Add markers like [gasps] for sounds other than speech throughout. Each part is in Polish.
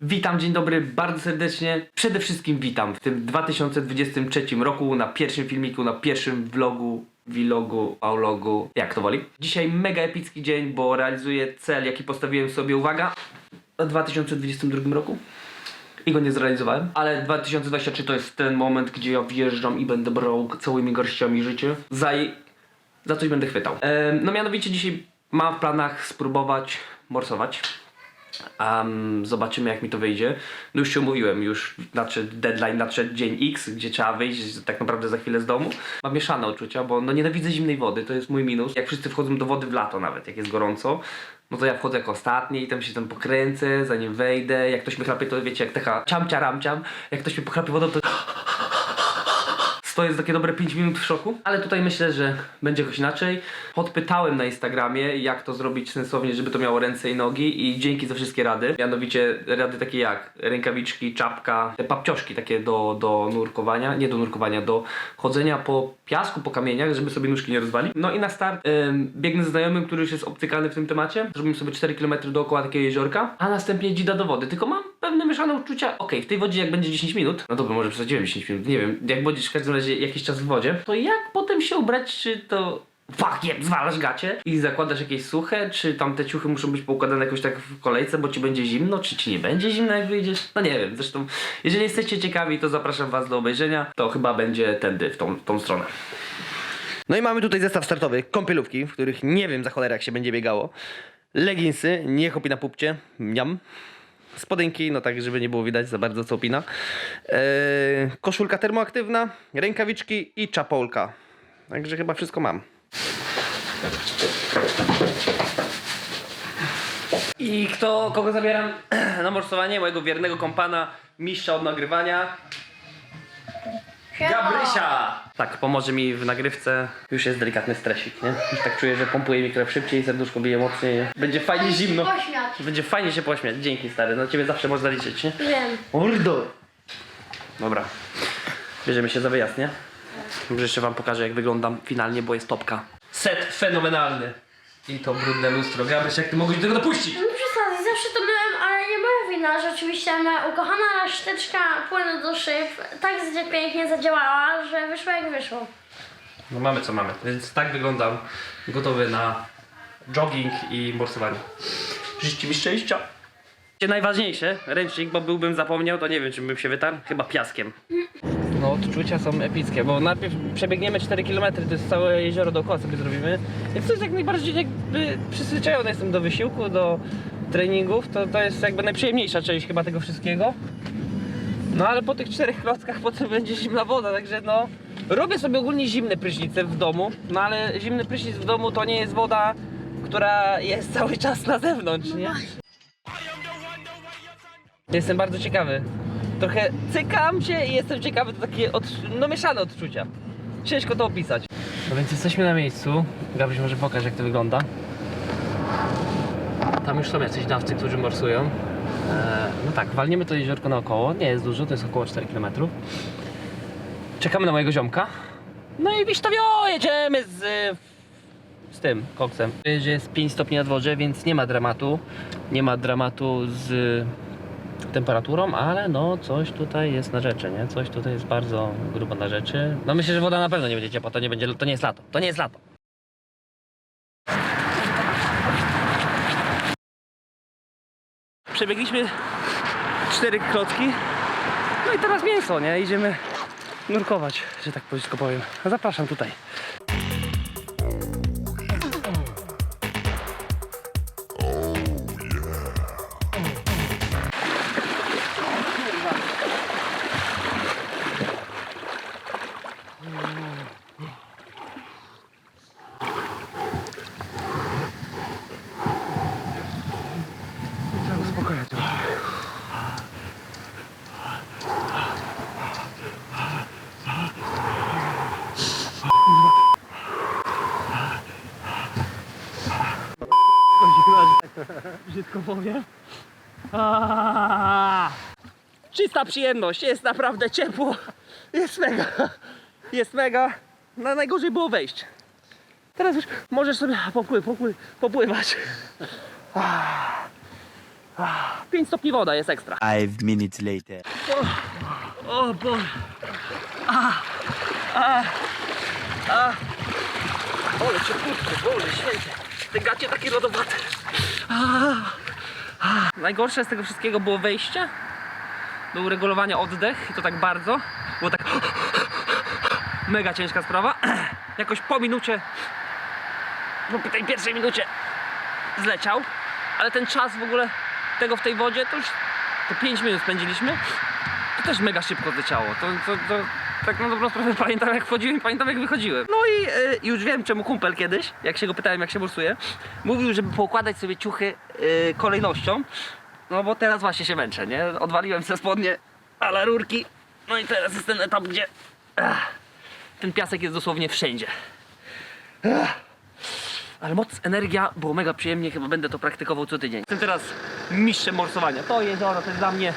Witam, dzień dobry, bardzo serdecznie. Przede wszystkim witam w tym 2023 roku na pierwszym filmiku, na pierwszym vlogu, vlogu, aulogu, jak to woli. Dzisiaj mega epicki dzień, bo realizuję cel, jaki postawiłem sobie, uwaga, w 2022 roku. I go nie zrealizowałem, ale 2023 to jest ten moment, gdzie ja wjeżdżam i będę brał całymi garściami życie. Za, za coś będę chwytał. Em, no mianowicie dzisiaj mam w planach spróbować morsować. Um, zobaczymy jak mi to wyjdzie. No już się umówiłem, już nadszedł deadline, nadszedł dzień X, gdzie trzeba wyjść tak naprawdę za chwilę z domu. Mam mieszane uczucia, bo no nienawidzę zimnej wody, to jest mój minus. Jak wszyscy wchodzą do wody w lato nawet, jak jest gorąco, no to ja wchodzę jako ostatni i tam się tam pokręcę, zanim wejdę. Jak ktoś mi chrapie, to wiecie, jak taka ciamcia ramciam. Jak ktoś mi pochrapie wodą, to Stoję z takie dobre 5 minut w szoku, ale tutaj myślę, że będzie jakoś inaczej. Podpytałem na Instagramie, jak to zrobić sensownie, żeby to miało ręce i nogi i dzięki za wszystkie rady. Mianowicie rady takie jak rękawiczki, czapka, te papcioszki takie do, do nurkowania, nie do nurkowania, do chodzenia po piasku, po kamieniach, żeby sobie nóżki nie rozwali. No i na start ym, biegnę z znajomym, który już jest obcykany w tym temacie. Zrobimy sobie 4 km dookoła takiego jeziorka, a następnie dzida do wody. Tylko mam pewne mieszane uczucia. Okej, w tej wodzie jak będzie 10 minut, no dobra, może przesadziłem 10 minut, nie wiem, jak będziesz w każdym razie jakiś czas w wodzie, to jak potem się ubrać, czy to jeb, zwalasz gacie i zakładasz jakieś suche, czy tam te ciuchy muszą być poukładane jakoś tak w kolejce, bo ci będzie zimno, czy ci nie będzie zimno jak wyjdziesz? No nie wiem, zresztą jeżeli jesteście ciekawi, to zapraszam was do obejrzenia, to chyba będzie tędy, w tą, tą stronę. No i mamy tutaj zestaw startowy, kąpielówki, w których nie wiem za cholerę jak się będzie biegało. Leginsy, nie chopi na pupcie, miam. Spodenki, no tak, żeby nie było widać za bardzo co opina. Eee, koszulka termoaktywna, rękawiczki i czapolka. Także chyba wszystko mam. I kto, kogo zabieram [clears throat] na morsowanie? Mojego wiernego kompana, mistrza od nagrywania, Gabrysia! Tak, pomoże mi w nagrywce. Już jest delikatny stresik, nie? Już tak czuję, że pompuje mi krew szybciej, serduszko bije mocniej. Będzie fajnie zimno. Pośmiać. Będzie fajnie się pośmiać. Dzięki stary, no ciebie zawsze można liczyć, nie? Wiem. Mordo! Dobra. Bierzemy się za wyjazd, nie? Może jeszcze wam pokażę jak wyglądam finalnie, bo jest topka. Set fenomenalny. I to brudne lustro. Gabryś, jak ty mogłeś do tego dopuścić? Moja wina, że oczywiście moja ukochana sztyczka płynu do szyb tak pięknie zadziałała, że wyszło jak wyszło. No mamy co mamy. Więc tak wyglądam. Gotowy na jogging i morsowanie. Życzcie mi szczęścia. Najważniejsze, ręcznik, bo byłbym zapomniał, to nie wiem, czym bym się wytarł. Chyba piaskiem. No, odczucia są epickie, bo najpierw przebiegniemy 4 km, to jest całe jezioro dookoła sobie zrobimy. Jak coś jak najbardziej jakby przyzwyczajony jestem do wysiłku, do treningów, to to jest jakby najprzyjemniejsza część chyba tego wszystkiego. No ale po tych czterech klockach potem [laughs] będzie zimna woda, także no... Robię sobie ogólnie zimne prysznice w domu, no ale zimny prysznic w domu to nie jest woda, która jest [laughs] cały czas na zewnątrz, nie? Jestem bardzo ciekawy. Trochę cykam się i jestem ciekawy, to takie od, no mieszane odczucia. Ciężko to opisać. No więc jesteśmy na miejscu. Gabryś może pokaż jak to wygląda. Tam już są jacyś dawcy, którzy morsują. Eee, no tak, walniemy to jeziorko naokoło. Nie jest dużo, to jest około 4 km. Czekamy na mojego ziomka. No i Wiśtowio, jedziemy z, z tym koksem. Że jest 5 stopni na dworze, więc nie ma dramatu. Nie ma dramatu z temperaturą, ale no coś tutaj jest na rzeczy, nie? Coś tutaj jest bardzo grubo na rzeczy. No myślę, że woda na pewno nie będzie ciepła, to nie będzie, to nie jest lato. To nie jest lato. Przebiegliśmy cztery klocki. No i teraz mięso, nie? Idziemy nurkować, że tak powiem. Zapraszam tutaj. Brzydko powiem. Aaaa! Czysta przyjemność, jest naprawdę ciepło. Jest mega. Jest mega. No najgorzej było wejść. Teraz już możesz sobie popły, popły, popływać. Ah. 5 stopni woda jest ekstra. Five minutes later. O Boże. A, a, a. Ole cię kurczę, bole, święcie. Te gacie takie lodowate. A. Najgorsze z tego wszystkiego było wejście do uregulowania oddech i to tak bardzo. Było tak [gasps] mega ciężka sprawa. [clears throat] Jakoś po minucie, po tej pierwszej minucie zleciał, ale ten czas w ogóle tego w tej wodzie to już te 5 minut spędziliśmy to też mega szybko zleciało. To, to, to tak na dobrą sprawę pamiętam jak wchodziłem i pamiętam jak wychodziłem. No i y, już wiem czemu kumpel kiedyś, jak się go pytałem jak się bursuje, mówił, żeby poukładać sobie ciuchy y, kolejnością. No bo teraz właśnie się męczę, nie? Odwaliłem sobie spodnie, ale rurki. No i teraz jest ten etap, gdzie ach, ten piasek jest dosłownie wszędzie. Ach. Ale moc, energia, było mega przyjemnie, chyba będę to praktykował co tydzień. Jestem teraz mistrzem morsowania. To jezioro to jest dla mnie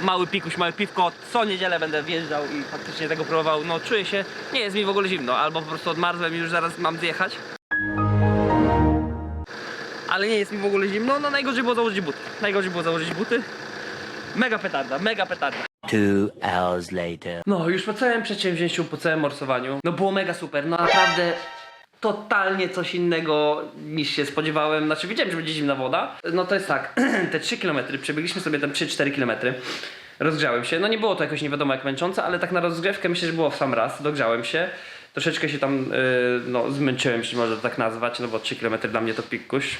mały pikuś, małe piwko. Co niedzielę będę wjeżdżał i faktycznie tego próbował. No czuję się, nie jest mi w ogóle zimno, albo po prostu odmarzłem i już zaraz mam zjechać. Ale nie jest mi w ogóle zimno, no najgorzej było założyć buty. Najgorzej było założyć buty. Mega petarda, mega petarda. Two hours later. No, już po całym przedsięwzięciu, po całym morsowaniu, no było mega super, no naprawdę totalnie coś innego niż się spodziewałem. Znaczy wiedziałem, że będzie zimna woda. No to jest tak, [clears throat] te 3 km, przebiegliśmy sobie tam 3-4 km. Rozgrzałem się, no nie było to jakoś nie wiadomo jak męczące, ale tak na rozgrzewkę myślę, że było w sam raz, dogrzałem się. Troszeczkę się tam, yy, no zmęczyłem, jeśli można tak nazwać, no bo 3 km dla mnie to pikuś.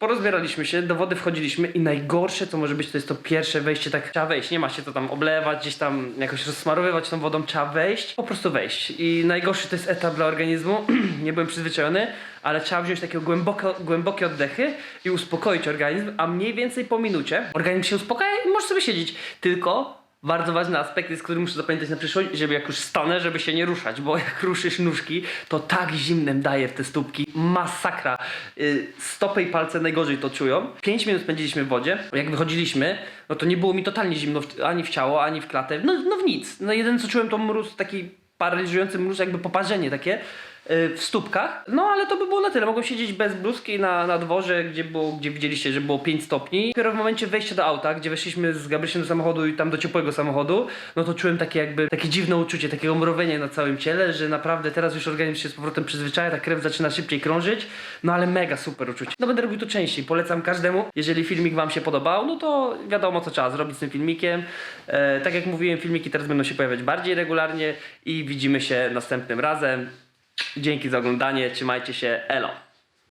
Porozbieraliśmy się, do wody wchodziliśmy i najgorsze co może być to jest to pierwsze wejście, tak trzeba wejść, nie ma się to tam oblewać, gdzieś tam jakoś rozsmarowywać tą wodą, trzeba wejść, po prostu wejść. I najgorszy to jest etap dla organizmu, [clears throat] nie byłem przyzwyczajony, ale trzeba wziąć takie głębokie oddechy i uspokoić organizm, a mniej więcej po minucie organizm się uspokaja i możesz sobie siedzieć. Tylko bardzo ważny aspekt jest, który muszę zapamiętać na przyszłość, żeby jak już stanę, żeby się nie ruszać, bo jak ruszysz nóżki, to tak zimnem daje w te stópki, masakra. Yy, stopy i palce najgorzej to czują. 5 minut spędziliśmy w wodzie, jak wychodziliśmy, no to nie było mi totalnie zimno ani w ciało, ani w klatę, no, no w nic. No jeden co czułem to mróz, taki paraliżujący mróz, jakby poparzenie takie w stópkach. No ale to by było na tyle. Mogłem siedzieć bez bluzki na, na dworze, gdzie, było, gdzie widzieliście, że było 5 stopni. Dopiero w momencie wejścia do auta, gdzie weszliśmy z Gabrysiem do samochodu i tam do ciepłego samochodu, no to czułem takie jakby, takie dziwne uczucie, takiego mrowienia na całym ciele, że naprawdę teraz już organizm się z powrotem przyzwyczaja, ta krew zaczyna szybciej krążyć, no ale mega super uczucie. No będę robił to częściej, polecam każdemu. Jeżeli filmik wam się podobał, no to wiadomo co trzeba zrobić z tym filmikiem. E, tak jak mówiłem, filmiki teraz będą się pojawiać bardziej regularnie i widzimy się następnym razem. Dzięki za oglądanie, trzymajcie się, elo!